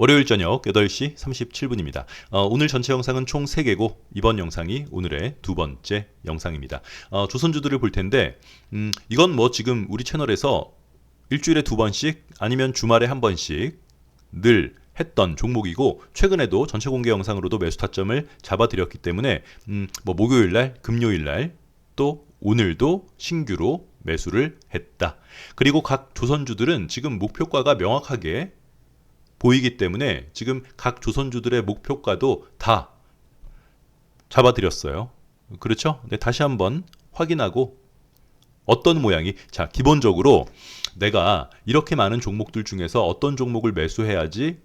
월요일 저녁 8시 37분입니다. 어, 오늘 전체 영상은 총 3개고 이번 영상이 오늘의 두 번째 영상입니다. 어, 조선주들을 볼 텐데 음, 이건 뭐 지금 우리 채널에서 일주일에 두 번씩 아니면 주말에 한 번씩 늘 했던 종목이고 최근에도 전체 공개 영상으로도 매수 타점을 잡아드렸기 때문에 음, 뭐 목요일 날, 금요일 날 또 오늘도 신규로 매수를 했다. 그리고 각 조선주들은 지금 목표가가 명확하게 보이기 때문에 지금 각 조선주들의 목표가도 다 잡아드렸어요. 그렇죠? 네, 다시 한번 확인하고 어떤 모양이 자 기본적으로 내가 이렇게 많은 종목들 중에서 어떤 종목을 매수해야지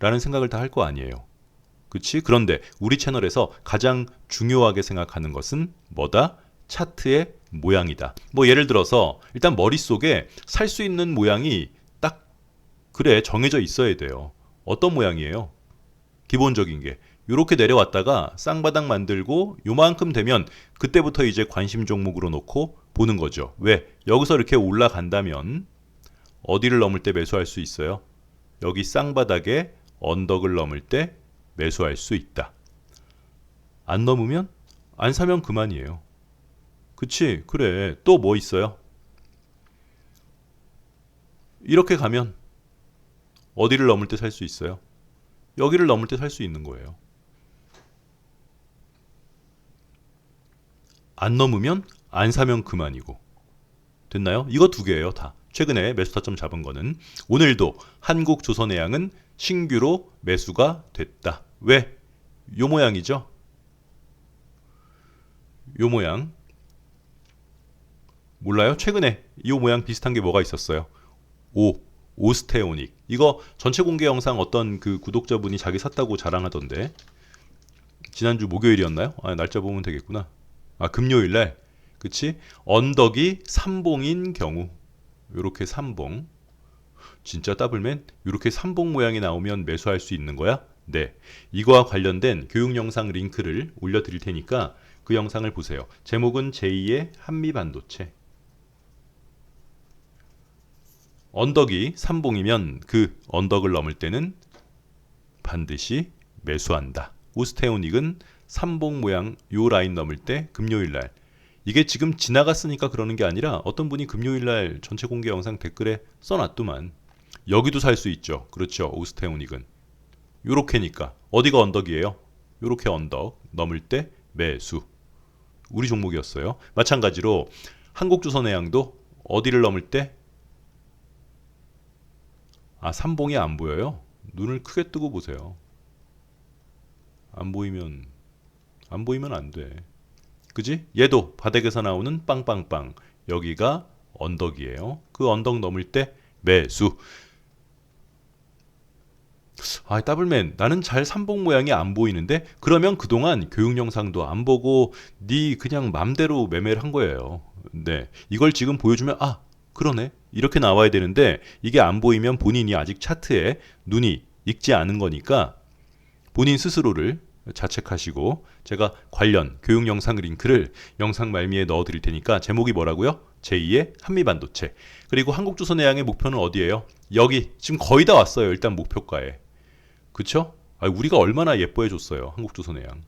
라는 생각을 다 할 거 아니에요. 그치? 그런데 우리 채널에서 가장 중요하게 생각하는 것은 뭐다? 차트의 모양이다. 뭐 예를 들어서 일단 머릿속에 살 수 있는 모양이 딱 그래 정해져 있어야 돼요. 어떤 모양이에요? 기본적인 게 이렇게 내려왔다가 쌍바닥 만들고 요만큼 되면 그때부터 이제 관심 종목으로 놓고 보는 거죠. 왜? 여기서 이렇게 올라간다면 어디를 넘을 때 매수할 수 있어요? 여기 쌍바닥에 언덕을 넘을 때 매수할 수 있다. 안 넘으면 안 사면 그만이에요. 그치? 그래. 또 뭐 있어요? 이렇게 가면 어디를 넘을 때 살 수 있어요? 여기를 넘을 때 살 수 있는 거예요. 안 넘으면 안 사면 그만이고. 됐나요? 이거 두 개예요, 다. 최근에 매수 타점 잡은 거는 오늘도 한국 조선해양은 신규로 매수가 됐다. 왜? 요 모양이죠. 요 모양. 몰라요? 최근에 이 모양 비슷한 게 뭐가 있었어요? 오, 오스테오닉. 이거 전체 공개 영상 어떤 그 구독자분이 자기 샀다고 자랑하던데. 지난주 목요일이었나요? 아, 날짜 보면 되겠구나. 아, 금요일 날. 그치? 언덕이 삼봉인 경우. 요렇게 삼봉. 진짜 더블맨 이렇게 삼봉 모양이 나오면 매수할 수 있는 거야? 네. 이거와 관련된 교육 영상 링크를 올려 드릴 테니까 그 영상을 보세요. 제목은 제2의 한미 반도체. 언덕이 삼봉이면 그 언덕을 넘을 때는 반드시 매수한다. 오스테오닉은 삼봉 모양 요 라인 넘을 때 금요일 날 이게 지금 지나갔으니까 그러는 게 아니라 어떤 분이 금요일 날 전체 공개 영상 댓글에 써놨더만 여기도 살 수 있죠. 그렇죠. 오스테오닉은 요렇게니까 어디가 언덕이에요? 요렇게 언덕 넘을 때 매수. 우리 종목이었어요. 마찬가지로 한국조선해양도 어디를 넘을 때 아, 삼봉이 안 보여요. 눈을 크게 뜨고 보세요. 안 보이면 안 보이면 안 돼. 그지? 얘도 바닥에서 나오는 빵빵빵. 여기가 언덕이에요. 그 언덕 넘을 때 매수. 아, 더블맨, 나는 잘 삼봉 모양이 안 보이는데 그러면 그동안 교육 영상도 안 보고 네 그냥 맘대로 매매를 한 거예요. 네. 이걸 지금 보여주면 아, 그러네. 이렇게 나와야 되는데 이게 안 보이면 본인이 아직 차트에 눈이 익지 않은 거니까 본인 스스로를 자책하시고 제가 관련 교육 영상 링크를 영상 말미에 넣어 드릴 테니까 제목이 뭐라고요? 제2의 한미 반도체. 그리고 한국조선해양의 목표는 어디예요? 여기 지금 거의 다 왔어요. 일단 목표가에. 그쵸? 아, 우리가 얼마나 예뻐해 줬어요. 한국조선해양.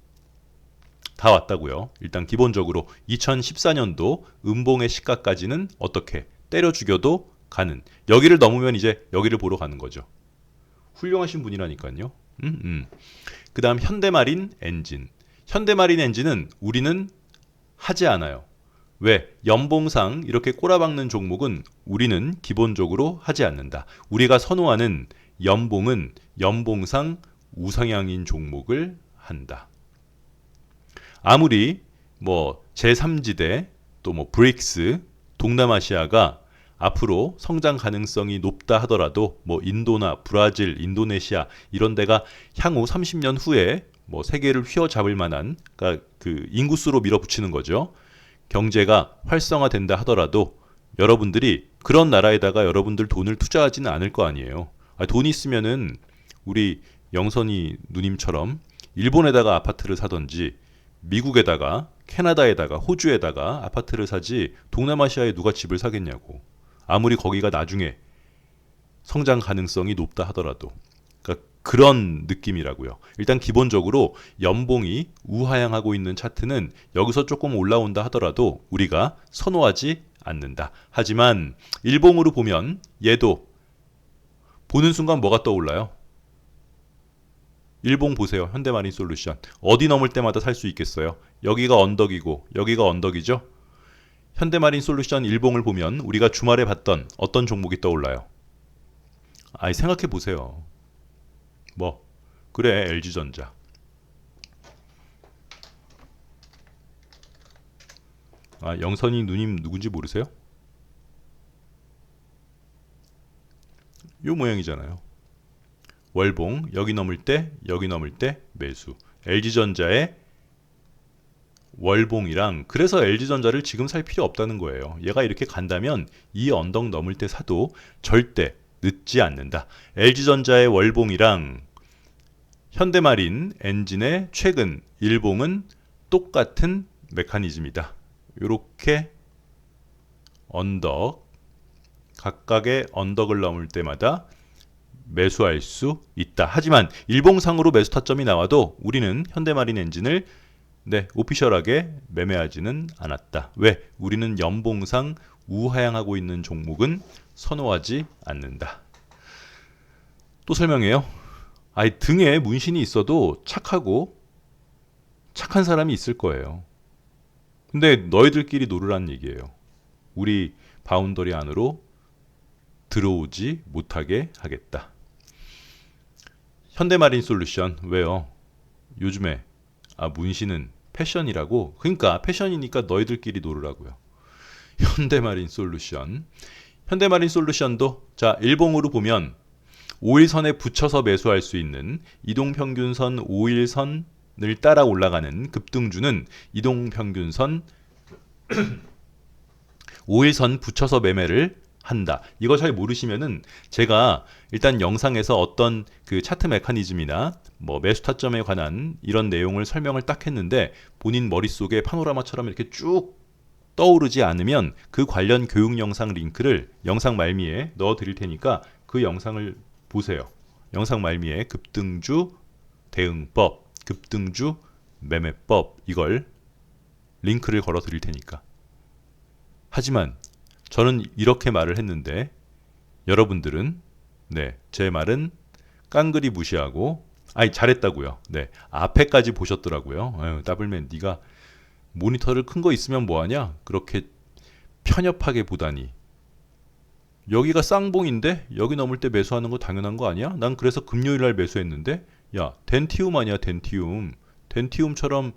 다 왔다고요. 일단 기본적으로 2014년도 음봉의 시가까지는 어떻게 때려 죽여도 가는. 여기를 넘으면 이제 여기를 보러 가는 거죠. 훌륭하신 분이라니까요. 음, 음. 그 다음 현대마린 엔진. 현대마린 엔진은 우리는 하지 않아요. 왜? 연봉상 이렇게 꼬라박는 종목은 우리는 기본적으로 하지 않는다. 우리가 선호하는 연봉은 연봉상 우상향인 종목을 한다. 아무리 뭐 제3지대 또 뭐 브릭스 동남아시아가 앞으로 성장 가능성이 높다 하더라도 뭐 인도나 브라질, 인도네시아 이런 데가 향후 30년 후에 뭐 세계를 휘어잡을 만한 그러니까 그 인구수로 밀어붙이는 거죠. 경제가 활성화된다 하더라도 여러분들이 그런 나라에다가 여러분들 돈을 투자하지는 않을 거 아니에요. 아, 돈 있으면은 우리 영선이 누님처럼 일본에다가 아파트를 사든지 미국에다가 캐나다에다가 호주에다가 아파트를 사지 동남아시아에 누가 집을 사겠냐고. 아무리 거기가 나중에 성장 가능성이 높다 하더라도 그런 느낌이라고요. 일단 기본적으로 연봉이 우하향하고 있는 차트는 여기서 조금 올라온다 하더라도 우리가 선호하지 않는다. 하지만 일봉으로 보면 얘도 보는 순간 뭐가 떠올라요? 일봉 보세요. 현대마린 솔루션. 어디 넘을 때마다 살 수 있겠어요? 여기가 언덕이고 여기가 언덕이죠? 현대마린 솔루션 일봉을 보면 우리가 주말에 봤던 어떤 종목이 떠올라요? 아이 생각해 보세요. 뭐 그래 LG전자. 아 영선이 누님 누군지 모르세요? 요 모양이잖아요. 월봉 여기 넘을 때 여기 넘을 때 매수. LG전자의 월봉이랑 그래서 LG전자를 지금 살 필요 없다는 거예요. 얘가 이렇게 간다면 이 언덕 넘을 때 사도 절대 늦지 않는다. LG전자의 월봉이랑 현대마린 엔진의 최근 일봉은 똑같은 메커니즘이다. 이렇게 언덕 각각의 언덕을 넘을 때마다 매수할 수 있다. 하지만 일봉상으로 매수 타점이 나와도 우리는 현대마린 엔진을 네, 오피셜하게 매매하지는 않았다. 왜? 우리는 연봉상 우하향하고 있는 종목은 선호하지 않는다. 또 설명해요. 아이 등에 문신이 있어도 착하고 착한 사람이 있을 거예요. 근데 너희들끼리 놀으란 얘기예요. 우리 바운더리 안으로 들어오지 못하게 하겠다. 현대마린 솔루션 왜요? 요즘에 아 문신은 패션이라고 그러니까 패션이니까 너희들끼리 놀으라고요. 현대마린 솔루션 현대마린 솔루션도 자 일봉으로 보면 5일선에 붙여서 매수할 수 있는 이동평균선 5일선을 따라 올라가는 급등주는 이동평균선 5일선 붙여서 매매를 한다. 이거 잘 모르시면은 제가 일단 영상에서 어떤 그 차트 메커니즘이나 뭐 매수 타점에 관한 이런 내용을 설명을 딱 했는데 본인 머릿속에 파노라마처럼 이렇게 쭉 떠오르지 않으면 그 관련 교육 영상 링크를 영상 말미에 넣어 드릴 테니까 그 영상을 보세요. 영상 말미에 급등주 대응법, 급등주 매매법 이걸 링크를 걸어 드릴 테니까. 하지만 저는 이렇게 말을 했는데 여러분들은 네, 제 말은 깡그리 무시하고 아니 잘했다고요. 네. 앞에까지 보셨더라고요. 더블맨 네가 모니터를 큰 거 있으면 뭐 하냐? 그렇게 편협하게 보다니. 여기가 쌍봉인데 여기 넘을 때 매수하는 거 당연한 거 아니야? 난 그래서 금요일 날 매수했는데 야, 덴티움 아니야, 덴티움. 덴티움처럼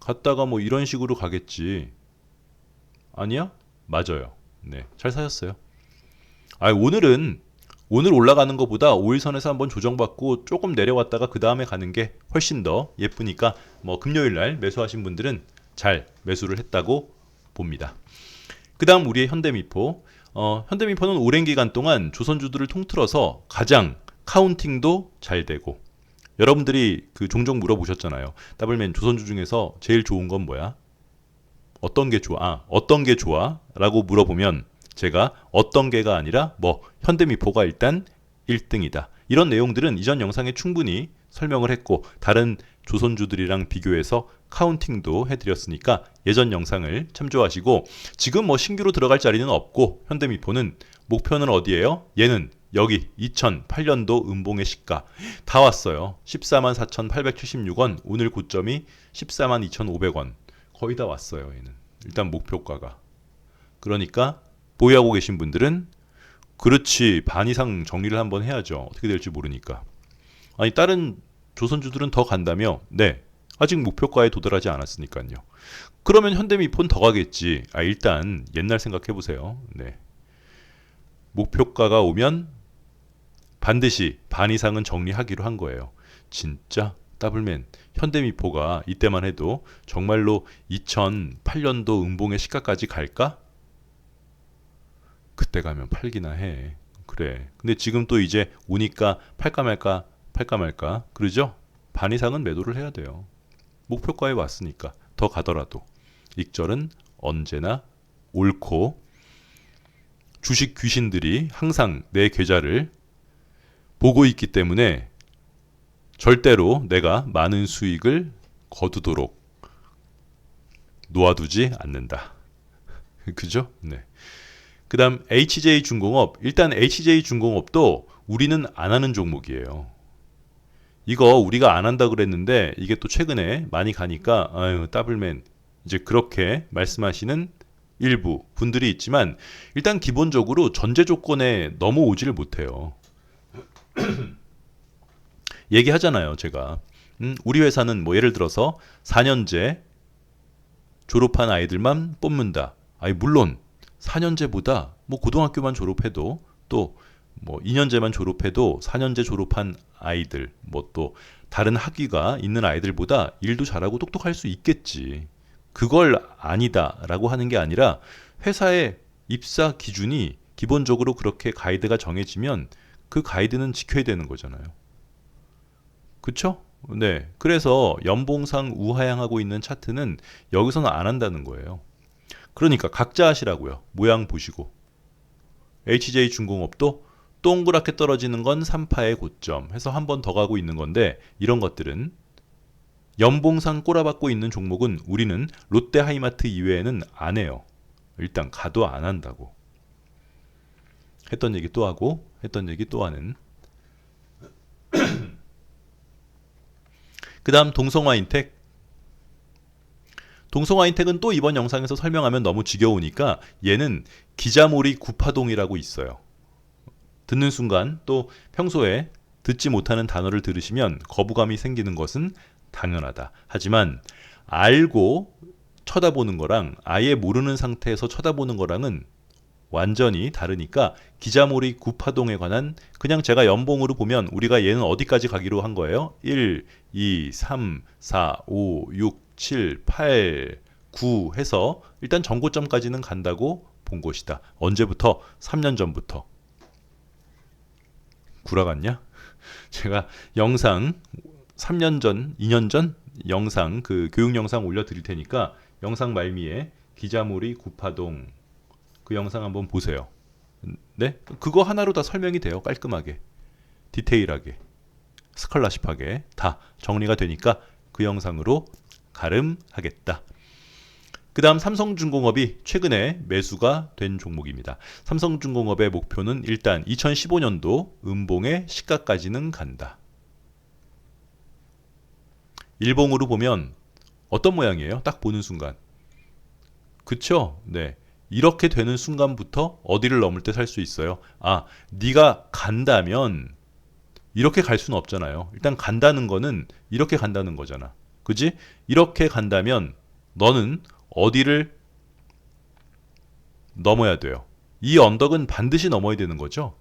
갔다가 뭐 이런 식으로 가겠지. 아니야? 맞아요. 네, 잘 사셨어요. 아, 오늘은 오늘 올라가는 것보다 5일선에서 한번 조정받고 조금 내려왔다가 그 다음에 가는 게 훨씬 더 예쁘니까 뭐 금요일 날 매수하신 분들은 잘 매수를 했다고 봅니다. 그 다음 우리의 현대미포. 어, 현대미포는 오랜 기간 동안 조선주들을 통틀어서 가장 카운팅도 잘 되고 여러분들이 그 종종 물어보셨잖아요. 더블맨 조선주 중에서 제일 좋은 건 뭐야? 어떤 게 좋아? 아, 어떤 게 좋아? 라고 물어보면 제가 어떤 게가 아니라 뭐 현대미포가 일단 1등이다. 이런 내용들은 이전 영상에 충분히 설명을 했고 다른 조선주들이랑 비교해서 카운팅도 해드렸으니까 예전 영상을 참조하시고 지금 뭐 신규로 들어갈 자리는 없고 현대미포는 목표는 어디예요? 얘는 여기 2008년도 음봉의 시가 다 왔어요. 14만 4,876원 오늘 고점이 14만 2,500원 거의 다 왔어요. 얘는 일단 목표가가 그러니까 보유하고 계신 분들은 그렇지 반 이상 정리를 한번 해야죠. 어떻게 될지 모르니까. 아니 다른 조선주들은 더 간다며? 네. 아직 목표가에 도달하지 않았으니까요. 그러면 현대미폰 더 가겠지. 아 일단 옛날 생각해 보세요. 네. 목표가가 오면 반드시 반 이상은 정리하기로 한 거예요. 진짜 더블맨 현대미포가 이때만 해도 정말로 2008년도 음봉의 시가까지 갈까? 그때 가면 팔기나 해. 그래. 근데 지금 또 이제 오니까 팔까 말까 팔까 말까 그러죠? 반 이상은 매도를 해야 돼요. 목표가에 왔으니까 더 가더라도 익절은 언제나 옳고 주식 귀신들이 항상 내 계좌를 보고 있기 때문에 절대로 내가 많은 수익을 거두도록 놓아두지 않는다. 그죠? 네. 그다음 HJ 중공업 일단 HJ 중공업도 우리는 안 하는 종목이에요. 이거 우리가 안 한다 그랬는데 이게 또 최근에 많이 가니까 아유 더블맨 이제 그렇게 말씀하시는 일부 분들이 있지만 일단 기본적으로 전제 조건에 넘어오지를 못해요. 얘기하잖아요, 제가. 음, 우리 회사는 뭐 예를 들어서 4년제 졸업한 아이들만 뽑는다. 아니 물론 4년제보다 뭐 고등학교만 졸업해도 또 뭐 2년제만 졸업해도 4년제 졸업한 아이들 뭐 또 다른 학위가 있는 아이들보다 일도 잘하고 똑똑할 수 있겠지. 그걸 아니다라고 하는 게 아니라 회사의 입사 기준이 기본적으로 그렇게 가이드가 정해지면 그 가이드는 지켜야 되는 거잖아요. 그쵸? 네. 그래서 연봉상 우하향하고 있는 차트는 여기서는 안 한다는 거예요. 그러니까 각자 하시라고요. 모양 보시고. HJ 중공업도 동그랗게 떨어지는 건 3파의 고점 해서 한 번 더 가고 있는 건데 이런 것들은 연봉상 꼬라박고 있는 종목은 우리는 롯데 하이마트 이외에는 안 해요. 일단 가도 안 한다고. 했던 얘기 또 하고 했던 얘기 또 하는. 그 다음 동성화인텍. 동성화인텍은 또 이번 영상에서 설명하면 너무 지겨우니까 얘는 기자몰이 구파동이라고 있어요. 듣는 순간 또 평소에 듣지 못하는 단어를 들으시면 거부감이 생기는 것은 당연하다. 하지만 알고 쳐다보는 거랑 아예 모르는 상태에서 쳐다보는 거랑은 완전히 다르니까 기자몰이 구파동에 관한 그냥 제가 연봉으로 보면 우리가 얘는 어디까지 가기로 한 거예요? 1, 2, 3, 4, 5, 6, 7, 8, 9 해서 일단 전고점까지는 간다고 본 것이다. 언제부터? 3년 전부터. 구라 같냐? 제가 영상 3년 전, 2년 전 영상 그 교육 영상 올려 드릴 테니까 영상 말미에 기자몰이 구파동 그 영상 한번 보세요. 네? 그거 하나로 다 설명이 돼요. 깔끔하게. 디테일하게. 스컬라십하게 다 정리가 되니까 그 영상으로 가름하겠다. 그 다음 삼성중공업이 최근에 매수가 된 종목입니다. 삼성중공업의 목표는 일단 2015년도 음봉의 시가까지는 간다. 일봉으로 보면 어떤 모양이에요? 딱 보는 순간. 그쵸? 네. 이렇게 되는 순간부터 어디를 넘을 때 살 수 있어요. 아, 네가 간다면 이렇게 갈 수는 없잖아요. 일단 간다는 거는 이렇게 간다는 거잖아. 그지? 이렇게 간다면 너는 어디를 넘어야 돼요. 이 언덕은 반드시 넘어야 되는 거죠.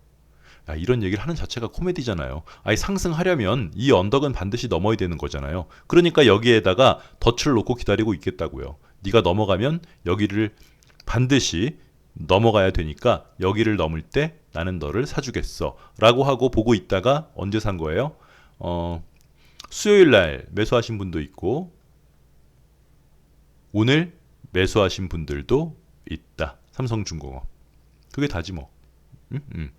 야, 이런 얘기를 하는 자체가 코미디잖아요. 아예 상승하려면 이 언덕은 반드시 넘어야 되는 거잖아요. 그러니까 여기에다가 덫을 놓고 기다리고 있겠다고요. 네가 넘어가면 여기를 반드시 넘어가야 되니까 여기를 넘을 때 나는 너를 사주겠어. 라고 하고 보고 있다가 언제 산 거예요? 어, 수요일 날 매수하신 분도 있고, 오늘 매수하신 분들도 있다. 삼성중공업. 그게 다지 뭐. 음? 음.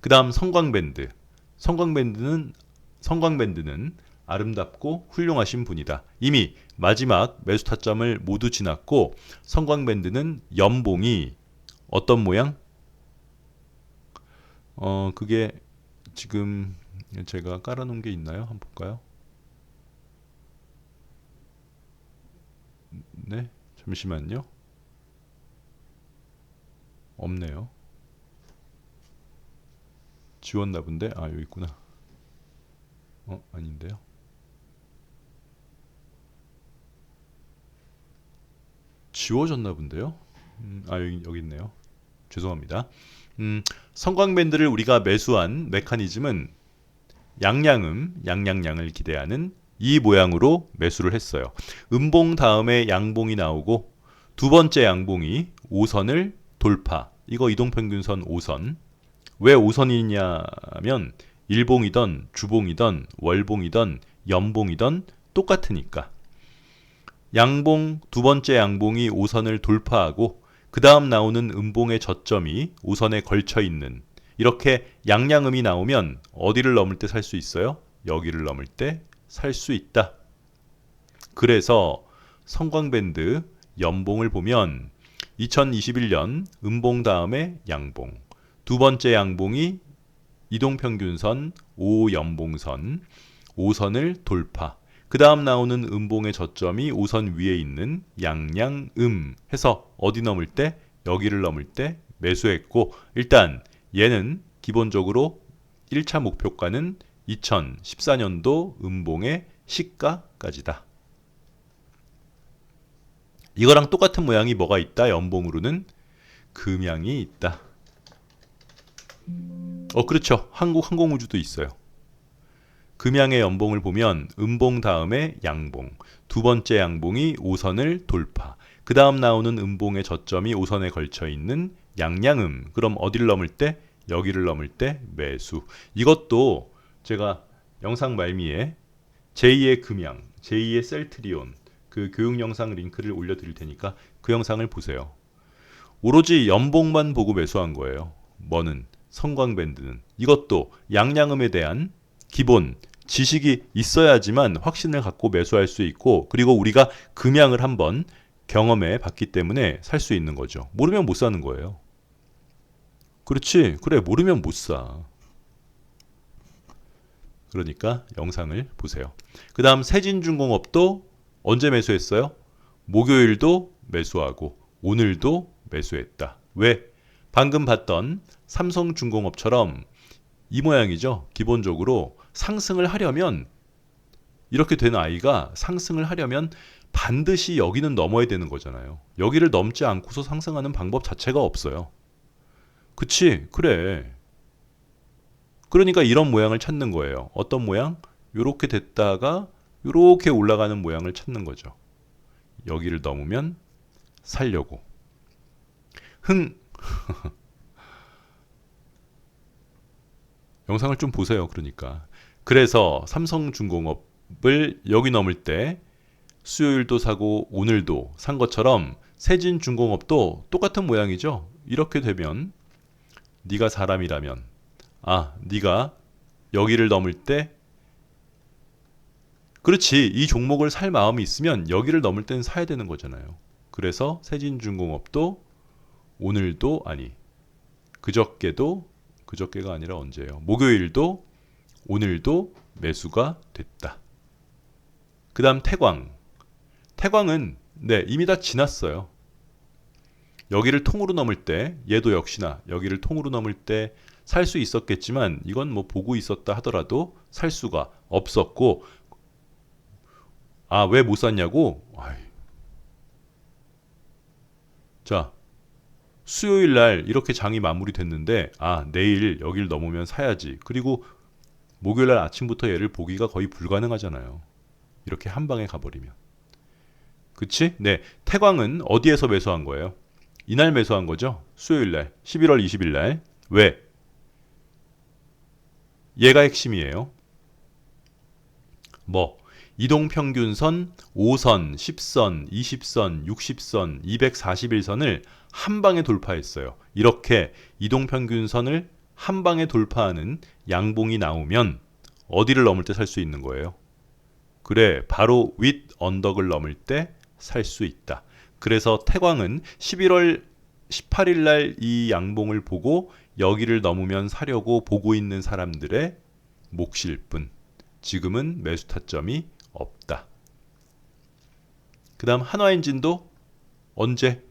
그 다음 성광밴드. 성광밴드는, 성광밴드는 아름답고 훌륭하신 분이다. 이미 마지막 매수 타점을 모두 지났고 성광밴드는 연봉이 어떤 모양? 어 그게 지금 제가 깔아놓은 게 있나요? 한번 볼까요? 네, 잠시만요. 없네요. 지웠나 본데? 아, 여기 있구나. 어, 아닌데요. 지워졌나 본데요. 음, 아 여기 있네요. 죄송합니다. 음, 성광밴드를 우리가 매수한 메커니즘은 양양음, 양양양을 기대하는 이 모양으로 매수를 했어요. 음봉 다음에 양봉이 나오고 두 번째 양봉이 5선을 돌파. 이거 이동평균선 5선. 왜 5선이냐면 일봉이던 주봉이던 월봉이던 연봉이던 똑같으니까. 양봉 두 번째 양봉이 5선을 돌파하고 그 다음 나오는 음봉의 저점이 5선에 걸쳐 있는 이렇게 양양음이 나오면 어디를 넘을 때 살 수 있어요? 여기를 넘을 때 살 수 있다. 그래서 성광밴드 연봉을 보면 2021년 음봉 다음에 양봉 두 번째 양봉이 이동평균선 5연봉선 5선을 돌파 그 다음 나오는 음봉의 저점이 5선 위에 있는 양양음 해서 어디 넘을 때 여기를 넘을 때 매수했고 일단 얘는 기본적으로 1차 목표가는 2014년도 음봉의 시가까지다. 이거랑 똑같은 모양이 뭐가 있다? 연봉으로는 금양이 있다. 어 그렇죠. 한국 항공우주도 있어요. 금양의 연봉을 보면 음봉 다음에 양봉, 두 번째 양봉이 5선을 돌파, 그 다음 나오는 음봉의 저점이 5선에 걸쳐 있는 양양음. 그럼 어디를 넘을 때? 여기를 넘을 때 매수. 이것도 제가 영상 말미에 제2의 금양, 제2의 셀트리온 그 교육 영상 링크를 올려드릴 테니까 그 영상을 보세요. 오로지 연봉만 보고 매수한 거예요. 뭐는 성광밴드는 이것도 양양음에 대한 기본 지식이 있어야지만 확신을 갖고 매수할 수 있고 그리고 우리가 금양을 한번 경험해 봤기 때문에 살 수 있는 거죠. 모르면 못 사는 거예요. 그렇지. 그래. 모르면 못 사. 그러니까 영상을 보세요. 그 다음 세진중공업도 언제 매수했어요? 목요일도 매수하고 오늘도 매수했다. 왜? 방금 봤던 삼성중공업처럼 이 모양이죠. 기본적으로 상승을 하려면 이렇게 된 아이가 상승을 하려면 반드시 여기는 넘어야 되는 거잖아요. 여기를 넘지 않고서 상승하는 방법 자체가 없어요. 그치? 그래. 그러니까 이런 모양을 찾는 거예요. 어떤 모양? 요렇게 됐다가 요렇게 올라가는 모양을 찾는 거죠. 여기를 넘으면 살려고. 흥! 영상을 좀 보세요. 그러니까. 그래서 삼성중공업을 여기 넘을 때 수요일도 사고 오늘도 산 것처럼 세진중공업도 똑같은 모양이죠. 이렇게 되면 네가 사람이라면 아, 네가 여기를 넘을 때 그렇지. 이 종목을 살 마음이 있으면 여기를 넘을 때는 사야 되는 거잖아요. 그래서 세진중공업도 오늘도 아니 그저께도 그저께가 아니라 언제예요? 목요일도 오늘도 매수가 됐다. 그 다음 태광. 태광은 네, 이미 다 지났어요. 여기를 통으로 넘을 때 얘도 역시나 여기를 통으로 넘을 때 살 수 있었겠지만 이건 뭐 보고 있었다 하더라도 살 수가 없었고 아, 왜 못 샀냐고? 아이. 자, 수요일 날 이렇게 장이 마무리됐는데 아, 내일 여길 넘으면 사야지. 그리고 목요일 날 아침부터 얘를 보기가 거의 불가능하잖아요. 이렇게 한 방에 가버리면. 그치? 네. 태광은 어디에서 매수한 거예요? 이날 매수한 거죠? 수요일 날. 11월 20일 날. 왜? 얘가 핵심이에요. 뭐? 이동평균선 5선, 10선, 20선, 60선, 241선을 한 방에 돌파했어요. 이렇게 이동평균선을 한 방에 돌파하는 양봉이 나오면 어디를 넘을 때 살 수 있는 거예요? 그래, 바로 윗 언덕을 넘을 때 살 수 있다. 그래서 태광은 11월 18일 날 이 양봉을 보고 여기를 넘으면 사려고 보고 있는 사람들의 몫일 뿐. 지금은 매수 타점이 없다. 그 다음 한화엔진도 언제?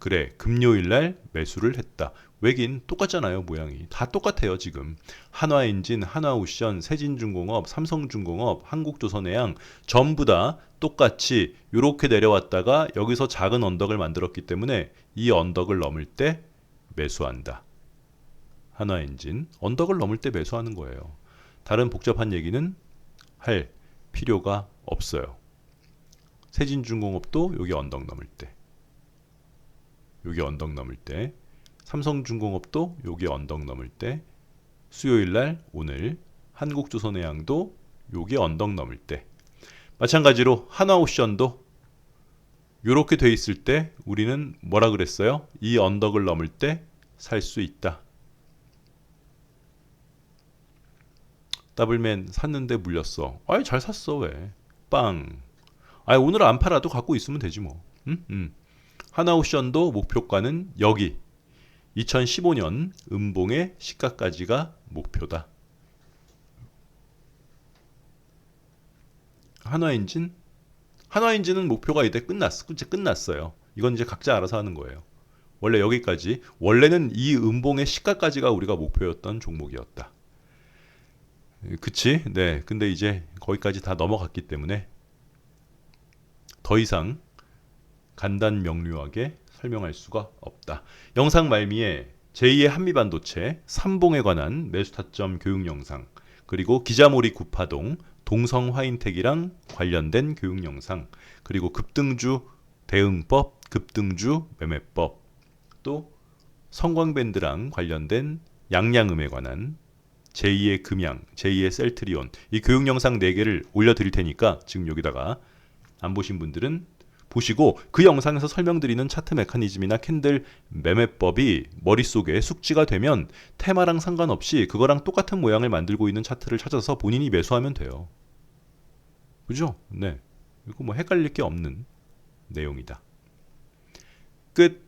그래, 금요일 날 매수를 했다. 왜긴 똑같잖아요, 모양이. 다 똑같아요, 지금. 한화엔진, 한화우션, 세진중공업, 삼성중공업, 한국조선해양 전부 다 똑같이 이렇게 내려왔다가 여기서 작은 언덕을 만들었기 때문에 이 언덕을 넘을 때 매수한다. 한화엔진 언덕을 넘을 때 매수하는 거예요. 다른 복잡한 얘기는 할 필요가 없어요. 세진중공업도 여기 언덕 넘을 때 여기 언덕 넘을 때 삼성중공업도 여기 언덕 넘을 때 수요일 날 오늘 한국조선해양도 여기 언덕 넘을 때 마찬가지로 하나오션도 이렇게 돼 있을 때 우리는 뭐라 그랬어요? 이 언덕을 넘을 때 살 수 있다. 더블맨 샀는데 물렸어. 아이 잘 샀어 왜? 빵. 아이 오늘 안 팔아도 갖고 있으면 되지 뭐. 음? 음. 하나옵션도 목표가는 여기. 2015년 음봉의 시가까지가 목표다. 한화엔진? 한화엔진은 목표가 이제 끝났, 끝났어요. 이건 이제 각자 알아서 하는 거예요. 원래 여기까지 원래는 이 음봉의 시가까지가 우리가 목표였던 종목이었다. 그치? 네. 근데 이제 거기까지 다 넘어갔기 때문에 더 이상 간단 명료하게 설명할 수가 없다. 영상 말미에 제2의 한미반도체 3봉에 관한 매수 타점 교육 영상 그리고 기자몰이 구파동 동성 화인텍이랑 관련된 교육 영상 그리고 급등주 대응법 급등주 매매법 또 성광밴드랑 관련된 양양음에 관한 제2의 금양, 제2의 셀트리온 이 교육 영상 4개를 올려드릴 테니까 지금 여기다가 안 보신 분들은 보시고 그 영상에서 설명드리는 차트 메커니즘이나 캔들 매매법이 머릿속에 숙지가 되면 테마랑 상관없이 그거랑 똑같은 모양을 만들고 있는 차트를 찾아서 본인이 매수하면 돼요. 그죠? 네. 이거 뭐 헷갈릴 게 없는 내용이다. 끝.